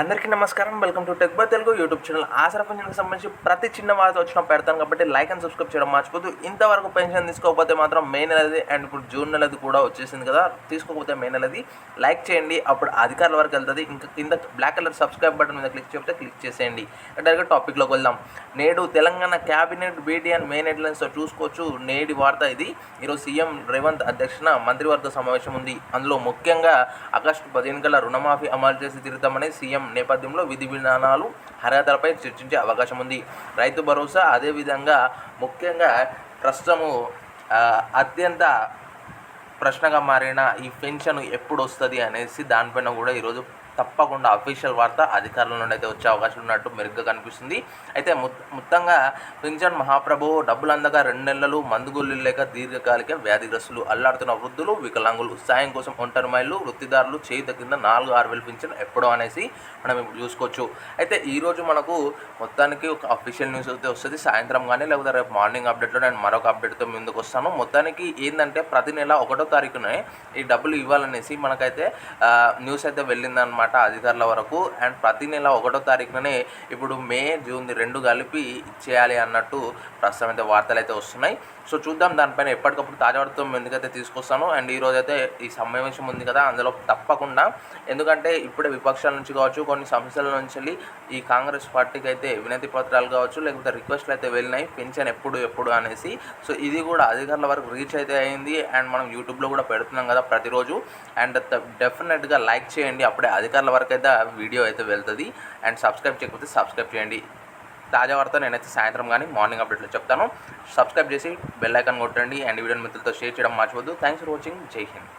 అందరికీ నమస్కారం. Welcome to tech బా తెలుగు యూట్యూబ్ ఛానల్ ఆసరా పెన్షన్కి సంబంధించి ప్రతి చిన్న వార్త వచ్చిన పెడతాను కాబట్టి లైక్ అండ్ సబ్స్క్రైబ్ చేయడం మర్చిపోదు ఇంతవరకు పెన్షన్ తీసుకోకపోతే మాత్రం మే నెలది అండ్ ఇప్పుడు జూన్ నెలది కూడా వచ్చేసింది కదా. తీసుకోకపోతే మే నెలది. లైక్ చేయండి. అప్పుడు అధికారుల వరకు వెళ్తుంది. ఇంకా కింద బ్లాక్ కలర్ సబ్స్క్రైబ్ బటన్ మీద క్లిక్ చేస్తే క్లిక్ చేసేయండి. డైరెక్ట్గా టాపిక్లోకి వెళ్దాం. నేడు Telangana cabinet BT and main హెడ్లైన్స్తో చూసుకోవచ్చు. నేటి వార్త ఇది. ఈరోజు సీఎం రేవంత్ అధ్యక్షన మంత్రివర్గ సమావేశం ఉంది. అందులో ముఖ్యంగా ఆగస్టు పదిహేను కల రుణమాఫీ అమలు చేసి తిరుగుతామని సీఎం నేపథ్యంలో విధి విధానాలు అర్హతలపై చర్చించే అవకాశం ఉంది. రైతు భరోసా అదేవిధంగా ముఖ్యంగా ప్రస్తుతము అత్యంత ప్రశ్నగా మారిన ఈ పెన్షన్ ఎప్పుడు వస్తుంది అనేసి దానిపైన కూడా ఈరోజు తప్పకుండా అఫీషియల్ వార్త అధికారుల నుండి అయితే వచ్చే అవకాశం ఉన్నట్టు మెరుగ్గా కనిపిస్తుంది. అయితే మొత్తంగా పింఛన్ మహాప్రభు డబ్బులు అందగా రెండు నెలలు మందుగుళ్ళు లేక దీర్ఘకాలిక వ్యాధిగ్రస్తులు అల్లాడుతున్న వృద్ధులు వికలాంగులు సాయం కోసం ఒంటరి మైళ్ళు వృత్తిదారులు చేయుత కింద నాలుగు ఆరు వేలు పింఛన్ ఎప్పుడో అనేసి మనం ఇప్పుడు చూసుకోవచ్చు. అయితే ఈరోజు మనకు మొత్తానికి ఒక అఫీషియల్ న్యూస్ అయితే వస్తుంది. సాయంత్రం కానీ లేకపోతే రేపు మార్నింగ్ అప్డేట్లో నేను మరొక అప్డేట్తో ముందుకు వస్తాను. మొత్తానికి ఏంటంటే ప్రతి నెల ఒకటో తారీఖునే ఈ డబ్బులు ఇవ్వాలనేసి మనకైతే న్యూస్ అయితే వెళ్ళిందనమాట అధికారుల వరకు. అండ్ ప్రతి నెల ఒకటో తారీఖునే ఇప్పుడు మే జూన్ రెండు కలిపి ఇచ్చేయాలి అన్నట్టు ప్రస్తుతం అయితే వార్తలు అయితే వస్తున్నాయి. సో చూద్దాం దానిపైన ఎప్పటికప్పుడు తాజా ఎందుకైతే తీసుకొస్తాను. అండ్ ఈ అయితే ఈ సమావేశం ఉంది కదా అందులో తప్పకుండా. ఎందుకంటే ఇప్పుడే విపక్షాల నుంచి కావచ్చు కొన్ని సంస్థల నుంచి వెళ్ళి ఈ కాంగ్రెస్ పార్టీకి అయితే వినతి పత్రాలు కావచ్చు లేకపోతే రిక్వెస్ట్లు అయితే వెళ్ళినాయి. పెన్షన్ ఎప్పుడు ఎప్పుడు అనేసి. సో ఇది కూడా అధికారుల వరకు రీచ్ అయితే అయింది. అండ్ మనం యూట్యూబ్లో కూడా పెడుతున్నాం కదా ప్రతిరోజు. అండ్ డెఫినెట్గా లైక్ చేయండి. అప్పుడే అధికారుల వరకు అయితే వీడియో అయితే వెళ్తుంది. అండ్ సబ్స్క్రైబ్ చేయకపోతే సబ్స్క్రైబ్ చేయండి. తాజా వార్త నేనైతే సాయంత్రం కానీ మార్నింగ్ అప్డేట్లో చెప్తాను. సబ్స్క్రైబ్ చేసి బెల్ ఐకాన్ కొట్టండి. అండ్ వీడియో మిత్రులతో షేర్ చేయడం మర్చిపోద్దు థ్యాంక్స్ ఫర్ వాచింగ్ జై హింద్